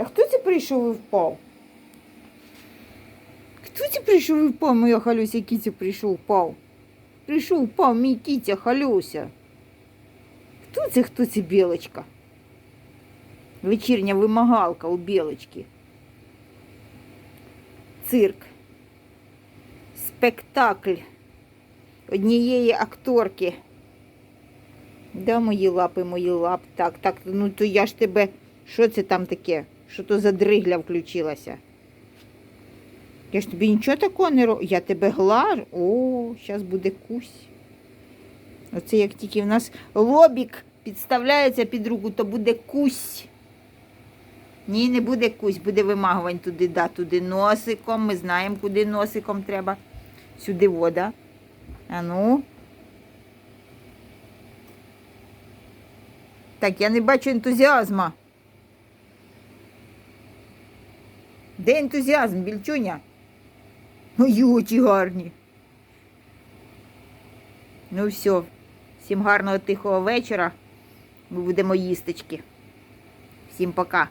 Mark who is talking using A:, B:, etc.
A: А хто це прийшов і впав? Хто це прийшов і впав, моя Халюся, кіця прийшов впав? Прийшов, впав мій кіця, Халюся. Хто це, хто це білочка? Вечірня вимагалка у білочки. Цирк. Спектакль однієї акторки. Да, мої лапи, мої лапи. Так, так, ну то я ж тебе. Що це там таке? Що то за дригля включилася? Я ж тобі нічого такого не роблю. Я тебе глажу. О, зараз буде кусь. Оце як тільки в нас лобік підставляється під руку, то буде кусь. Ні, не буде кусь, буде вимагувань туди, да, туди носиком. Ми знаємо, куди носиком треба. Сюди вода. А ну. Так, я не бачу ентузіазма. Де ентузіазм, більчуня? Мої очі гарні. Ну все, всім гарного тихого вечора. Ми будемо їстечки. Всім пока.